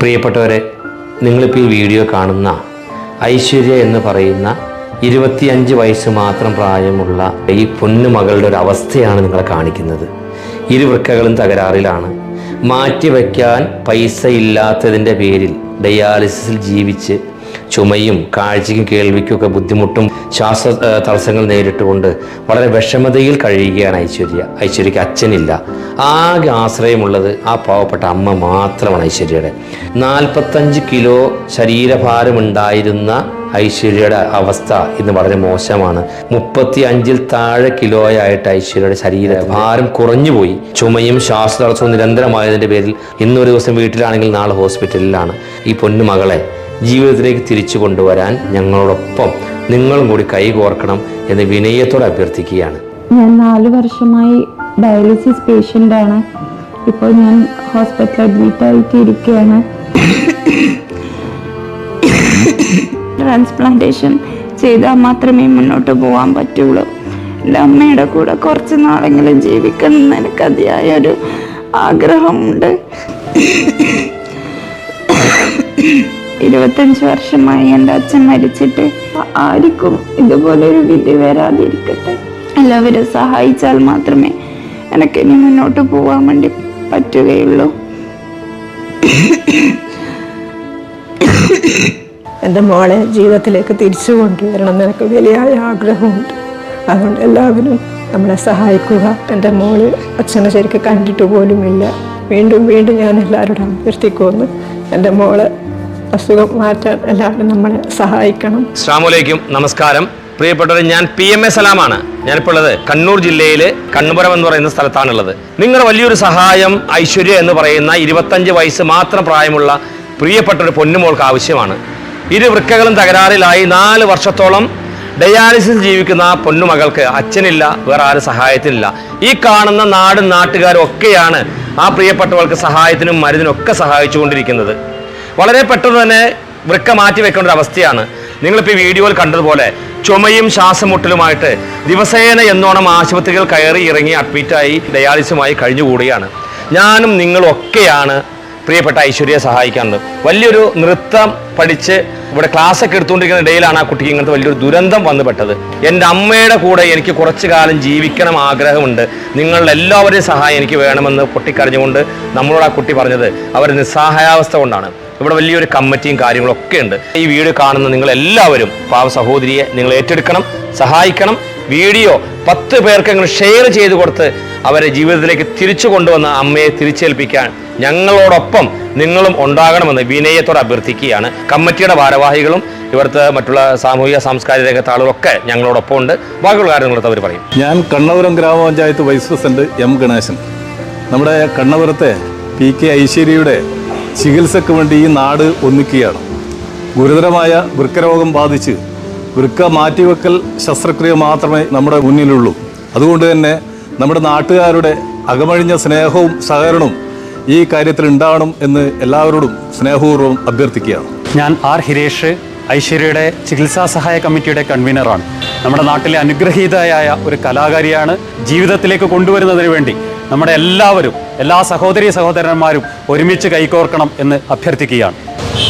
പ്രിയപ്പെട്ടവരെ നിങ്ങളിപ്പോൾ ഈ വീഡിയോ കാണുന്ന ഐശ്വര്യ എന്ന് പറയുന്ന ഇരുപത്തിയഞ്ച് വയസ്സ് മാത്രം പ്രായമുള്ള ഈ പൊന്നുമകളുടെ ഒരു അവസ്ഥയാണ് നിങ്ങളെ കാണിക്കുന്നത്. ഇരുവൃക്കകളും തകരാറിലാണ്. മാറ്റിവെക്കാൻ പൈസ ഇല്ലാത്തതിന്റെ പേരിൽ ഡയാലിസിസിൽ ജീവിച്ച് ചുമയും കാഴ്ചയ്ക്കും കേൾവിക്കും ഒക്കെ ബുദ്ധിമുട്ടും ശ്വാസ തടസ്സങ്ങൾ നേരിട്ടുകൊണ്ട് വളരെ വിഷമതയിൽ കഴിയുകയാണ് ഐശ്വര്യ. ഐശ്വര്യക്ക് അച്ഛനില്ല. ആകെ ആശ്രയമുള്ളത് ആ പാവപ്പെട്ട അമ്മ മാത്രമാണ് ഐശ്വര്യയുടെ. നാൽപ്പത്തഞ്ച് കിലോ ശരീരഭാരം ഉണ്ടായിരുന്ന ഐശ്വര്യയുടെ അവസ്ഥ ഇന്ന് വളരെ മോശമാണ്. മുപ്പത്തി അഞ്ചിൽ താഴെ കിലോയായിട്ട് ഐശ്വര്യയുടെ ശരീരഭാരം കുറഞ്ഞുപോയി. ചുമയും ശ്വാസതടസ്സവും നിരന്തരമായതിന്റെ പേരിൽ ഇന്നൊരു ദിവസം വീട്ടിലാണെങ്കിൽ നാളെ ഹോസ്പിറ്റലിലാണ്. ഈ പൊന്നുമകളെ ജീവിതത്തിലേക്ക് തിരിച്ചു കൊണ്ടുവരാൻ ഞങ്ങളോടൊപ്പം നിങ്ങളും കൂടി കൈകോർക്കണം എന്ന് വിനയത്തോടെ അഭ്യർത്ഥിക്കുകയാണ്. ഞാൻ നാല് വർഷമായി ഡയാലിസിസ് പേഷ്യന്റ് ആണ് ഇപ്പോൾ ഞാൻ ഹോസ്പിറ്റലിൽ അഡ്മിറ്റ് ആയിട്ട് ഇരിക്കുകയാണ് ട്രാൻസ്പ്ലാന്റേഷൻ ചെയ്താൽ മാത്രമേ മുന്നോട്ട് പോകാൻ പറ്റുള്ളൂ. എന്റെ അമ്മയുടെ കൂടെ കുറച്ച് നാളെങ്കിലും ജീവിക്കണം എനിക്ക് അതിയായ ഒരു ആഗ്രഹമുണ്ട്. ഇരുപത്തഞ്ച് വർഷമായി എന്റെ അച്ഛൻ മരിച്ചിട്ട് ആർക്കും ഇതുപോലെ ഒരു വിധി വരാതിരിക്കട്ടെ. എല്ലാവരും സഹായിച്ചാൽ മാത്രമേ എനിക്ക് ഇനി മുന്നോട്ട് പോകാൻ വേണ്ടി പറ്റുകയുള്ളൂ. എന്റെ മോളെ ജീവിതത്തിലേക്ക് തിരിച്ചു കൊണ്ടുവരണം എന്ന് എനിക്ക് വലിയ ആഗ്രഹമുണ്ട്. അതുകൊണ്ട് എല്ലാവരും നമ്മളെ സഹായിക്കുക. എന്റെ മോൾ അച്ഛനെ ശരിക്കും കണ്ടിട്ട് പോലുമില്ല. വീണ്ടും വീണ്ടും ഞാൻ എല്ലാവരോടും അഭ്യർത്ഥിക്കുമെന്ന് എന്റെ മോളെ അസുഖം മാറ്റാൻ എല്ലാവരും നമ്മളെ സഹായിക്കണം. അസ്സാമലൈക്കും നമസ്കാരം. പ്രിയപ്പെട്ടവരെ ഞാൻ പി എം എ സലാമാണ്. ഞാനിപ്പോൾ ഉള്ളത് കണ്ണൂർ ജില്ലയിൽ കണ്ണുപുരം എന്ന് പറയുന്ന സ്ഥലത്താണുള്ളത്. നിങ്ങൾ വലിയൊരു സഹായം ഐശ്വര്യ എന്ന് പറയുന്ന ഇരുപത്തഞ്ച് വയസ്സ് മാത്രം പ്രായമുള്ള പ്രിയപ്പെട്ട ഒരു പൊന്നുമോൾക്ക് ആവശ്യമാണ്. ഇരു വൃക്കകളും തകരാറിലായി നാല് വർഷത്തോളം ഡയാലിസിസ് ജീവിക്കുന്ന പൊന്നുമകൾക്ക് അച്ഛനില്ല വേറെ ആരും സഹായത്തിനില്ല. ഈ കാണുന്ന നാടും നാട്ടുകാരും ഒക്കെയാണ് ആ പ്രിയപ്പെട്ടവൾക്ക് സഹായത്തിനും മരുന്നിനും ഒക്കെ സഹായിച്ചുകൊണ്ടിരിക്കുന്നത്. വളരെ പെട്ടെന്ന് തന്നെ വൃക്ക മാറ്റി വെക്കേണ്ട ഒരു അവസ്ഥയാണ്. നിങ്ങളിപ്പോൾ ഈ വീഡിയോയിൽ കണ്ടതുപോലെ ചുമയും ശ്വാസമുട്ടലുമായിട്ട് ദിവസേന എന്നോണം ആശുപത്രികൾ കയറി ഇറങ്ങി അഡ്മിറ്റായി ഡയാലിസുമായി കഴിഞ്ഞുകൂടിയാണ്. ഞാനും നിങ്ങളൊക്കെയാണ് പ്രിയപ്പെട്ട ഐശ്വര്യയെ സഹായിക്കാനുള്ളത്. വലിയൊരു നൃത്തം പഠിച്ച് ഇവിടെ ക്ലാസ് ഒക്കെ എടുത്തുകൊണ്ടിരിക്കുന്ന ഇടയിലാണ് ആ കുട്ടിക്ക് ഇങ്ങനത്തെ വലിയൊരു ദുരന്തം വന്നുപെട്ടത്. എന്റെ അമ്മയുടെ കൂടെ എനിക്ക് കുറച്ചു കാലം ജീവിക്കണം ആഗ്രഹമുണ്ട്. നിങ്ങളുടെ എല്ലാവരുടെയും സഹായം എനിക്ക് വേണമെന്ന് പൊട്ടിക്കരഞ്ഞുകൊണ്ട് നമ്മളോട് ആ കുട്ടി പറഞ്ഞത്. അവർ നിസ്സഹായാവസ്ഥ കൊണ്ടാണ്. ഇവിടെ വലിയൊരു കമ്മിറ്റിയും കാര്യങ്ങളൊക്കെ ഉണ്ട്. ഈ വീഡിയോ കാണുന്ന നിങ്ങൾ എല്ലാവരും പാവ സഹോദരിയെ നിങ്ങൾ ഏറ്റെടുക്കണം സഹായിക്കണം. വീഡിയോ പത്ത് പേർക്ക് നിങ്ങൾ ഷെയർ ചെയ്ത് കൊടുത്ത് അവരെ ജീവിതത്തിലേക്ക് തിരിച്ചു കൊണ്ടുവന്ന അമ്മയെ തിരിച്ചേൽപ്പിക്കാൻ ഞങ്ങളോടൊപ്പം നിങ്ങളും ഉണ്ടാകണമെന്ന് വിനയത്തോടെ അഭ്യർത്ഥിക്കുകയാണ്. കമ്മിറ്റിയുടെ ഭാരവാഹികളും ഇവിടുത്തെ മറ്റുള്ള സാമൂഹിക സാംസ്കാരിക രംഗത്തെ ആളുകളൊക്കെ ഞങ്ങളോടൊപ്പം ഉണ്ട്. ബാക്കിയുള്ള കാര്യങ്ങളൊക്കെ അവർ പറയും. ഞാൻ കണ്ണപുരം ഗ്രാമപഞ്ചായത്ത് വൈസ് പ്രസിഡന്റ് എം ഗണേശൻ. നമ്മുടെ കണ്ണപുരത്തെ പി കെ ഐശ്വര്യയുടെ ചികിത്സയ്ക്ക് വേണ്ടി ഈ നാട് ഒന്നിക്കുകയാണ് ഗുരുതരമായ വൃക്കരോഗം ബാധിച്ച് വൃക്ക മാറ്റിവെക്കൽ ശസ്ത്രക്രിയ മാത്രമേ നമ്മുടെ മുന്നിലുള്ളൂ. അതുകൊണ്ട് തന്നെ നമ്മുടെ നാട്ടുകാരുടെ അകമഴിഞ്ഞ സ്നേഹവും സഹകരണവും ഈ കാര്യത്തിൽ ഉണ്ടാവണം എന്ന് എല്ലാവരോടും സ്നേഹപൂർവം അഭ്യർത്ഥിക്കുകയാണ്. ഞാൻ ആർ ഹിരേഷ് ഐശ്വര്യയുടെ ചികിത്സാ സഹായ കമ്മിറ്റിയുടെ കൺവീനറാണ് നമ്മുടെ നാട്ടിലെ അനുഗ്രഹീതയായ ഒരു കലാകാരിയാണ് ജീവിതത്തിലേക്ക് കൊണ്ടുവരുന്നതിന് വേണ്ടി നമ്മുടെ എല്ലാവരും എല്ലാ സഹോദരി സഹോദരന്മാരും ഒരുമിച്ച് കൈകോർക്കണം എന്ന് അഭ്യർത്ഥിക്കുകയാണ്.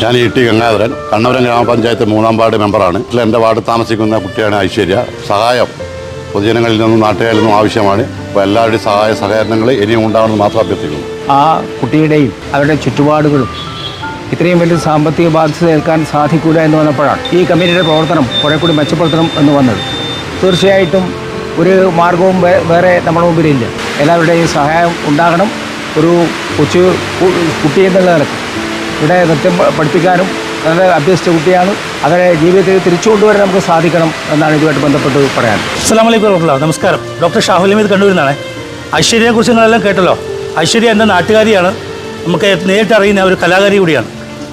ഞാൻ ഇ ടി ഗംഗാധരൻ കണ്ണപുരം ഗ്രാമപഞ്ചായത്ത് മൂന്നാം വാർഡ് മെമ്പറാണ്. ഇതിൽ എന്റെ വാർഡ് താമസിക്കുന്ന കുട്ടിയാണ് ഐശ്വര്യ. സഹായം പൊതുജനങ്ങളിൽ നിന്നും നാട്ടുകാരിൽ നിന്നും ആവശ്യമാണ്. അപ്പോൾ എല്ലാവരുടെയും സഹായ സഹകരണങ്ങൾ ഇനിയും ഉണ്ടാവണമെന്ന് മാത്രം അഭ്യർത്ഥിക്കുന്നു. ആ കുട്ടിയുടെയും അവരുടെ ചുറ്റുപാടുകളും ഇത്രയും വലിയ സാമ്പത്തിക ബാധ്യത ഏൽക്കാൻ സാധിക്കൂല എന്ന് വന്നപ്പോഴാണ് ഈ കമ്മിറ്റിയുടെ പ്രവർത്തനം കുറെ കൂടി മെച്ചപ്പെടുത്തണം എന്ന് വന്നത്. തീർച്ചയായിട്ടും ഒരു മാർഗവും വേറെ നമ്മുടെ മുമ്പിലില്ല. എല്ലാവരുടെയും സഹായം ഉണ്ടാകണം. ഒരു കൊച്ചു കുട്ടി എന്നുള്ള നിലയ്ക്ക്. ഇവിടെ നൃത്തം പഠിപ്പിക്കാനും നല്ല അഭ്യസിച്ച കുട്ടിയാണ്. അവരെ ജീവിതത്തിൽ തിരിച്ചു കൊണ്ടുവരാൻ നമുക്ക് സാധിക്കണം എന്നാണ് ഇതുമായിട്ട് ബന്ധപ്പെട്ട് പറയാൻ അസ്സലാമലൈക്കും വറഹ്മത്തുള്ളാ നമസ്കാരം. ഡോക്ടർ ഷാഹുൽ ഹമീദ് കണ്ടുവരുന്നതാണ് ഐശ്വര്യയെ കുറിച്ച് നിങ്ങളെല്ലാം കേട്ടല്ലോ. ഐശ്വര്യ എന്റെ നാട്ടുകാരിയാണ്. നമുക്ക് നേരിട്ട് അറിയുന്ന ഒരു കലാകാരി കൂടിയാണ്.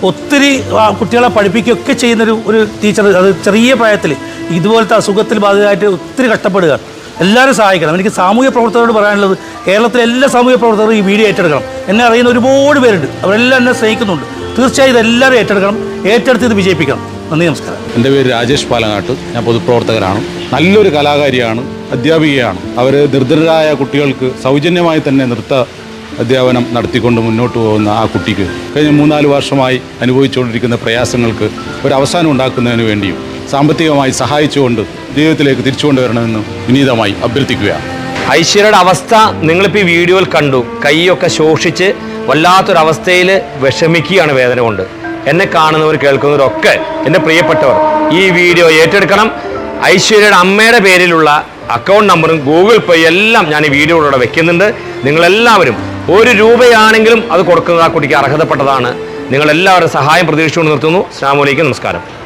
ഒത്തിരി കുട്ടികളെ പഠിപ്പിക്കുകയൊക്കെ ചെയ്യുന്നൊരു ഒരു ടീച്ചർ അത് ചെറിയ പ്രായത്തിൽ ഇതുപോലത്തെ അസുഖത്തിൽ ബാധിതരായിട്ട് ഒത്തിരി കഷ്ടപ്പെടുകയാണ് എല്ലാവരും സഹായിക്കണം. എനിക്ക് സാമൂഹ്യ പ്രവർത്തകരോട് പറയാനുള്ളത് കേരളത്തിലെ എല്ലാ സാമൂഹ്യ പ്രവർത്തകരും ഈ വീഡിയോ ഏറ്റെടുക്കണം. എന്നെ അറിയുന്ന ഒരുപാട് പേരുണ്ട്. അവരെല്ലാം എന്നെ സ്നേഹിക്കുന്നുണ്ട്. തീർച്ചയായും ഇതെല്ലാവരും ഏറ്റെടുക്കണം. ഏറ്റെടുത്ത് ഇത് വിജയിപ്പിക്കണം. നന്ദി നമസ്കാരം. എന്റെ പേര് രാജേഷ് പാലങ്ങാട്ട്. ഞാൻ പൊതുപ്രവർത്തകനാണ്. നല്ലൊരു കലാകാരിയാണ് അധ്യാപികയാണ്. അവർ നിർദ്ധരായ കുട്ടികൾക്ക് സൗജന്യമായി തന്നെ നൃത്ത അധ്യാപനം നടത്തിക്കൊണ്ട് മുന്നോട്ട് പോകുന്ന ആ കുട്ടിക്ക് കഴിഞ്ഞ മൂന്നാൽ വർഷമായി അനുഭവിച്ചുകൊണ്ടിരിക്കുന്ന പ്രയാസങ്ങൾക്ക് ഒരു അവസാനം ഉണ്ടാക്കുന്നതിന് വേണ്ടിയും സാമ്പത്തികമായി സഹായിച്ചുകൊണ്ട് ദൈവത്തിലേക്ക് ജീവിതത്തിലേക്ക് തിരിച്ചുകൊണ്ടുവരണമെന്ന് വിനീതമായി അഭ്യർത്ഥിക്കുകയാണ്. ഐശ്വര്യയുടെ അവസ്ഥ നിങ്ങളിപ്പോൾ ഈ വീഡിയോയിൽ കണ്ടു. കൈയൊക്കെ ശോഷിച്ച് വല്ലാത്തൊരവസ്ഥയിൽ വിഷമിക്കുകയാണ് വേദന കൊണ്ട്. എന്നെ കാണുന്നവർ കേൾക്കുന്നവരൊക്കെ എന്റെ പ്രിയപ്പെട്ടവർ ഈ വീഡിയോ ഏറ്റെടുക്കണം. ഐശ്വര്യയുടെ അമ്മയുടെ പേരിലുള്ള അക്കൗണ്ട് നമ്പറും ഗൂഗിൾ പേ എല്ലാം ഞാൻ ഈ വീഡിയോയിലൂടെ വെക്കുന്നുണ്ട്. നിങ്ങളെല്ലാവരും ഒരു രൂപയാണെങ്കിലും അത് കൊടുക്കുന്നത് ആ കുട്ടിക്ക് അർഹതപ്പെട്ടതാണ്. നിങ്ങളെല്ലാവരും സഹായം പ്രതീക്ഷിച്ചുകൊണ്ട് നിർത്തുന്നു. സ്ലാമലേക്കും നമസ്കാരം.